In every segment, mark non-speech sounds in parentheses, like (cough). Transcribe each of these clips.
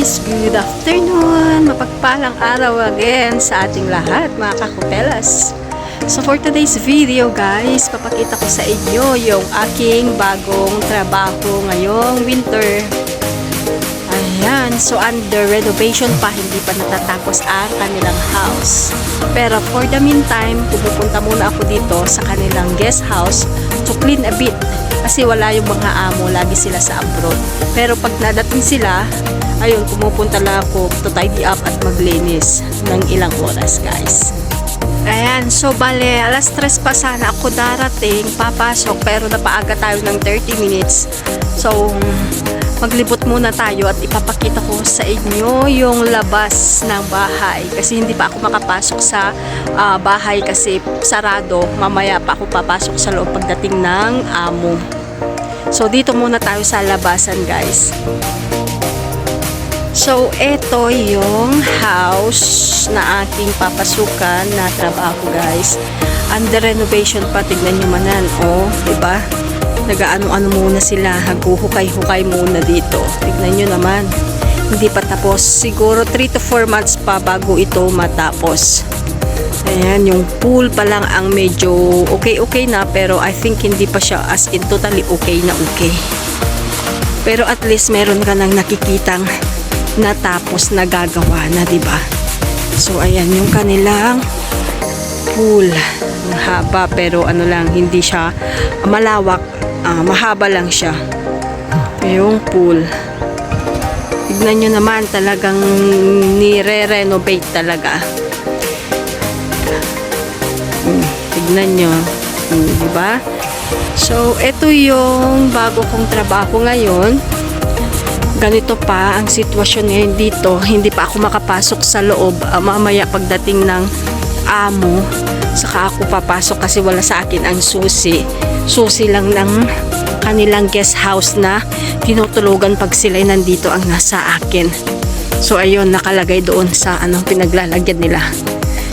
guys! Good afternoon! Mapagpalang araw again sa ating lahat mga kakupelas. So for today's video guys, papakita ko sa inyo yung aking bagong trabaho ngayong winter. Ayan, so under renovation pa, hindi pa natatapos ang kanilang house. Pero for the meantime, pupunta muna ako dito sa kanilang guest house to clean a bit. Kasi wala yung mga amo, lagi sila sa abroad. Pero pag nadating sila, ayun, pumupunta lang ako to tidy up at maglinis ng ilang oras guys. Ayan, so bale, alas tres pa sana ako darating, papasok, pero napaaga tayo ng 30 minutes. So, maglibot muna tayo at ipapakita ko sa inyo yung labas ng bahay. Kasi hindi pa ako makapasok sa ah, bahay kasi sarado. Mamaya pa ako papasok sa loob pagdating ng amo. So, dito muna tayo sa labasan, guys. So, ito yung house na aking papasukan na trabaho, guys. Under renovation pa, tignan nyo manan. Oh, diba? Nagaano-ano muna sila, haguhukay-hukay muna dito. Tignan nyo naman. Hindi pa tapos. Siguro 3 to 4 months pa bago ito matapos. Ayan, yung pool pa lang ang medyo okay-okay na pero I think hindi pa siya as in totally okay na okay. Pero at least meron ka nang nakikitang natapos na gagawa na, 'di ba? So ayan yung kanilang pool. Haba pero ano lang hindi siya malawak, ah, mahaba lang siya. Yung pool. Tignan nyo naman talagang nire-renovate talaga. Hmm, tignan nyo. Hmm, di ba? So, ito yung bago kong trabaho ngayon. Ganito pa ang sitwasyon ngayon dito. Hindi pa ako makapasok sa loob. Ah, mamaya pagdating ng amo, saka ako papasok kasi wala sa akin ang susi. Susi lang ng kanilang guest house na tinutulugan pag sila'y nandito ang nasa akin. So, ayun, nakalagay doon sa anong pinaglalagyan nila.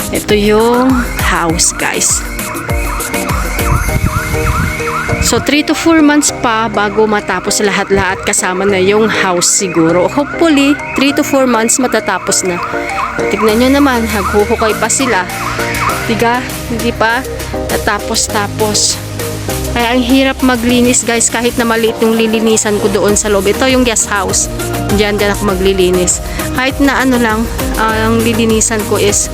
Ito yung house, guys. So, 3 to 4 months pa bago matapos lahat-lahat kasama na yung house siguro. Hopefully, 3 to 4 months matatapos na. Tignan nyo naman, haghuhukay pa sila. Tiga, hindi pa natapos-tapos. Kaya ang hirap maglinis guys kahit na maliit yung lilinisan ko doon sa loob. Ito yung guest house. Diyan, diyan ako maglilinis. Kahit na ano lang, ah, ang lilinisan ko is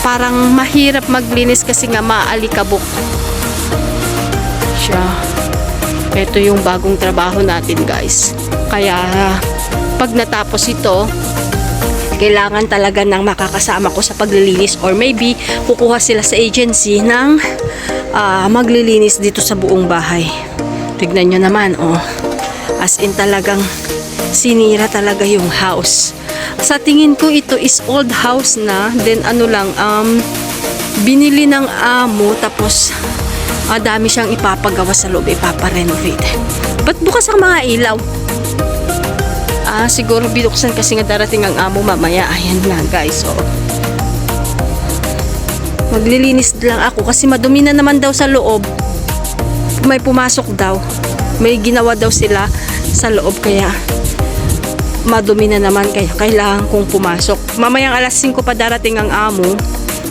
parang mahirap maglinis kasi nga maalikabok siya. Ito yung bagong trabaho natin guys. Kaya pag natapos ito, kailangan talaga ng makakasama ko sa paglilinis or maybe kukuha sila sa agency ng ah, maglilinis dito sa buong bahay. Tignan nyo naman, oh. As in talagang sinira talaga yung house. Sa tingin ko ito is old house na, then ano lang, um, binili ng amo tapos ah, dami siyang ipapagawa sa loob, ipaparenovate. Ba't bukas ang mga ilaw? Ah, siguro binuksan kasi nga darating ang amo mamaya. Ayan nga guys, oh. Maglilinis lang ako kasi madumi na naman daw sa loob. May pumasok daw. May ginawa daw sila sa loob kaya madumi na naman kaya kailangan kong pumasok. Mamayang alas 5 pa darating ang amo.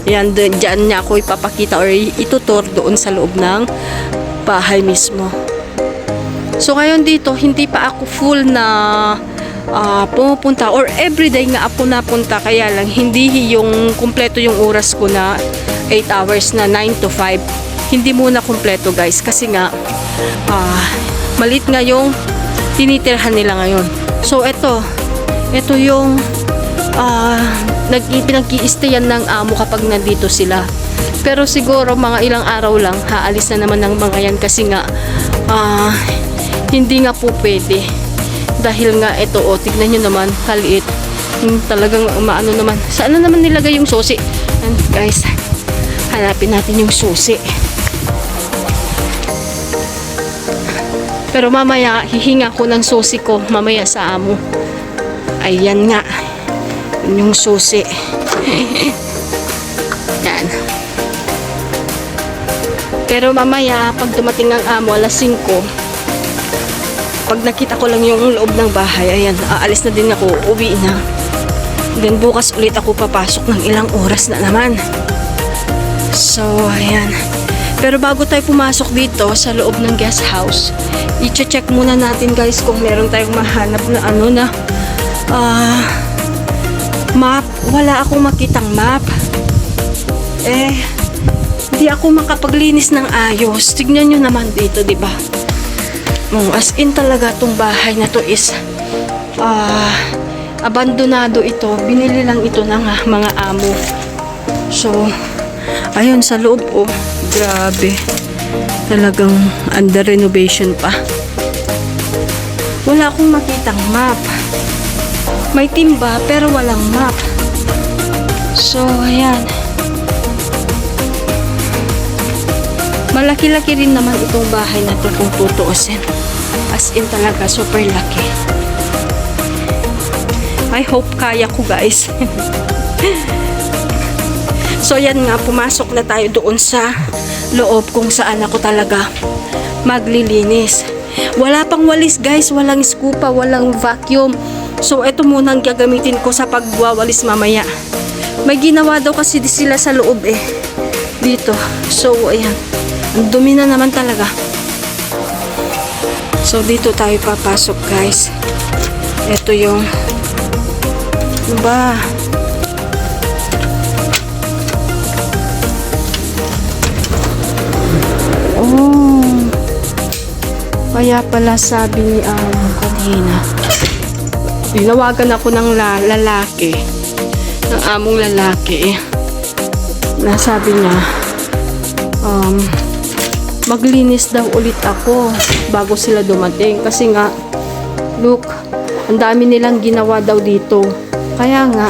Yan, dyan niya ako ipapakita or itutur doon sa loob ng bahay mismo. So ngayon dito, hindi pa ako full na ah, pumupunta or everyday nga ako napunta kaya lang hindi yung kumpleto yung oras ko na 8 hours na 9 to 5. Hindi muna kumpleto guys kasi nga ah, malit nga yung tinitirhan nila ngayon. So eto, eto yung ah nag pinag-iistayan ng amo kapag nandito sila. Pero siguro mga ilang araw lang haalis na naman ng mga yan kasi nga ah, hindi nga po pwede. Dahil nga ito o tignan nyo naman kaliit. Hmm, talagang maano naman. Saan na naman nilagay yung susi? Ayan, guys, hanapin natin yung susi. Pero mamaya hihinga ko ng susi ko mamaya sa amo. Ayan nga. Yun Yung susi. (laughs) Yan. Pero mamaya, pag dumating ang amo, alas 5, pag nakita ko lang yung loob ng bahay, ayan, aalis na din ako, uwi na. Then bukas ulit ako papasok ng ilang oras na naman. So, ayan. Pero bago tayo pumasok dito sa loob ng guest house, i-check muna natin guys kung meron tayong mahanap na ano na ah map. Wala akong makitang map. Eh, hindi ako makapaglinis ng ayos. Tignan nyo naman dito, di ba? Oh, as in talaga tong bahay na to is ah abandonado ito. Binili lang ito ng ah, mga amo. So, ayun sa loob oh, grabe. Talagang under renovation pa. Wala akong makitang map. May timba pero walang map. So, ayan. Malaki-laki rin naman itong bahay na to kung tutuusin. As in talaga, super laki. I hope kaya ko guys. (laughs) so yan nga, pumasok na tayo doon sa loob kung saan ako talaga maglilinis. Wala pang walis guys, walang skupa, walang vacuum. So ito muna ang gagamitin ko sa pagwawalis mamaya. May ginawa daw kasi sila sa loob eh. Dito. So ayan. Ang dumi na naman talaga. So dito tayo papasok guys. Ito yung ano Kaya pala sabi ni Amo kanina. Tinawagan ako ng la- lalaki. Ng among lalaki. Nasabi niya, um, maglinis daw ulit ako bago sila dumating. Kasi nga, look, ang dami nilang ginawa daw dito. Kaya nga,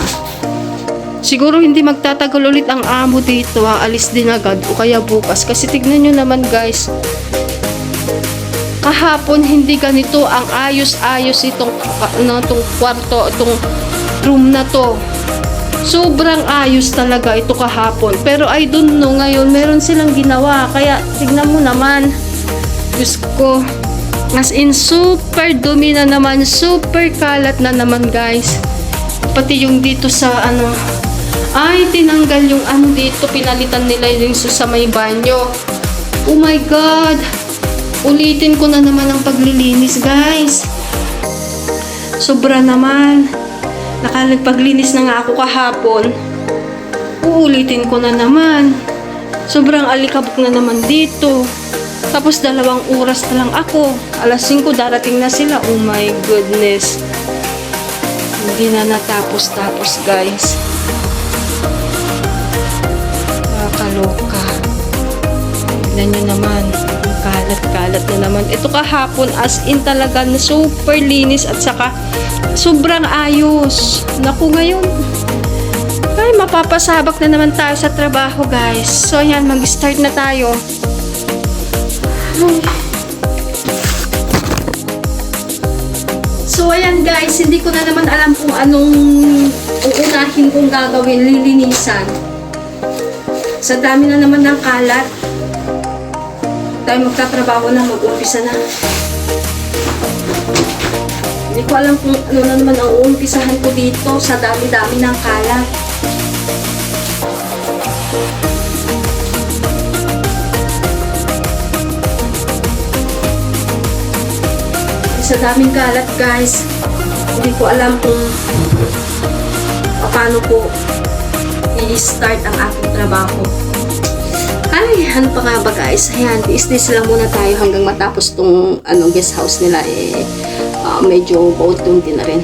siguro hindi magtatagal ulit ang amo dito. Aalis din agad o kaya bukas. Kasi tignan nyo naman guys, kahapon hindi ganito ang ayos-ayos itong, ano, itong kwarto, itong room na to. Sobrang ayos talaga ito kahapon. Pero I don't know ngayon, meron silang ginawa. Kaya tignan mo naman. Diyos ko. As in, super dumi na naman. Super kalat na naman, guys. Pati yung dito sa ano. Ay, tinanggal yung ano dito. Pinalitan nila yung sa may banyo. Oh my God. Ulitin ko na naman ang paglilinis, guys. Sobra naman. Nakalagpaglinis na nga ako kahapon. Uulitin ko na naman. Sobrang alikabok na naman dito. Tapos dalawang oras na lang ako. Alas 5 darating na sila. Oh my goodness. Hindi na natapos-tapos guys. Nakakaloka. Tignan nyo naman. Kalat-kalat na naman. Ito kahapon as in talaga na super linis at saka sobrang ayos. Naku ngayon. Ay, mapapasabak na naman tayo sa trabaho guys. So yan, mag-start na tayo. Ay. So ayan guys, hindi ko na naman alam kung anong uunahin kong gagawin, lilinisan. Sa dami na naman ng kalat. Tayo magtatrabaho na, mag-umpisa na. Hindi ko alam kung ano na naman ang uumpisahan ko dito sa dami-dami ng kalat. Sa daming kalat guys, hindi ko alam kung paano ko i-start ang aking trabaho. Ay, ano pa nga ba guys? Ayan, business lang muna tayo hanggang matapos tong ano, guest house nila eh ah, medyo bautong din na rin.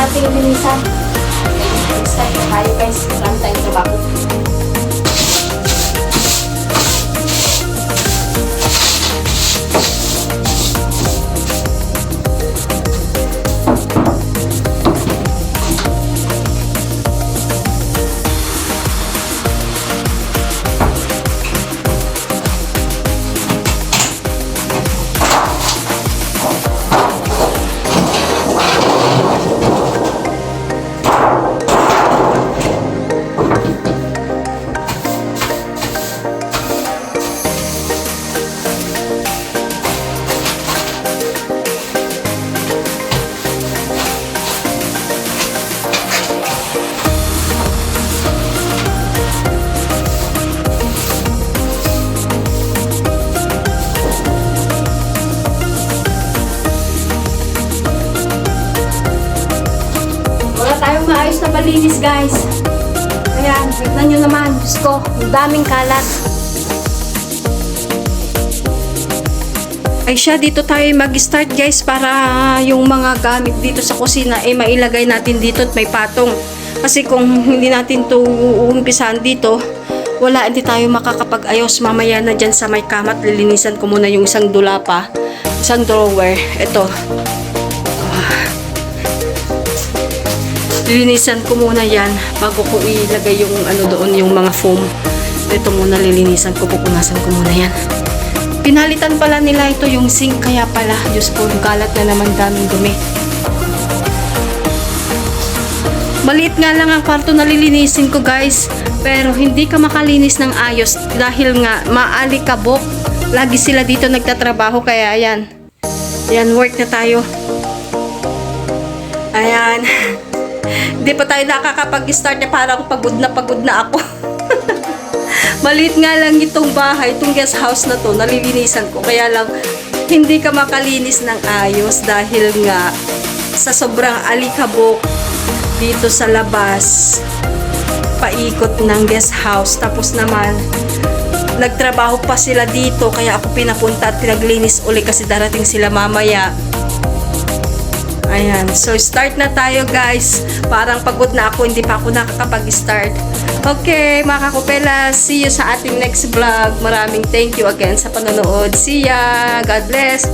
ating minisa. Okay, next time, tayo guys. Maraming tayong trabaho. Malinis, guys. Ayan, tignan nyo naman. Diyos ko, ang daming kalat. Ay siya, dito tayo mag-start guys para yung mga gamit dito sa kusina ay mailagay natin dito at may patong. Kasi kung hindi natin to uumpisahan dito, wala, hindi tayo makakapag-ayos. Mamaya na dyan sa may kamat, lilinisan ko muna yung isang dulapa, isang drawer. Ito, lilinisan ko muna yan bago ko ilagay yung ano doon yung mga foam. Ito muna lilinisan ko pupunasan ko muna yan. Pinalitan pala nila ito yung sink kaya pala Diyos ko kalat na naman daming dumi. Maliit nga lang ang kwarto na lilinisin ko guys pero hindi ka makalinis ng ayos dahil nga maalikabok lagi sila dito nagtatrabaho kaya yan yan work na tayo. Ayan (laughs) Hindi pa tayo nakakapag-start na parang pagod na pagod na ako. (laughs) Maliit nga lang itong bahay, itong guest house na to, nalilinisan ko. Kaya lang, hindi ka makalinis ng ayos dahil nga sa sobrang alikabok dito sa labas, paikot ng guest house. Tapos naman, nagtrabaho pa sila dito kaya ako pinapunta at pinaglinis uli kasi darating sila mamaya. Ayan. So, start na tayo, guys. Parang pagod na ako. Hindi pa ako nakakapag-start. Okay, mga kakupela. See you sa ating next vlog. Maraming thank you again sa panonood. See ya! God bless!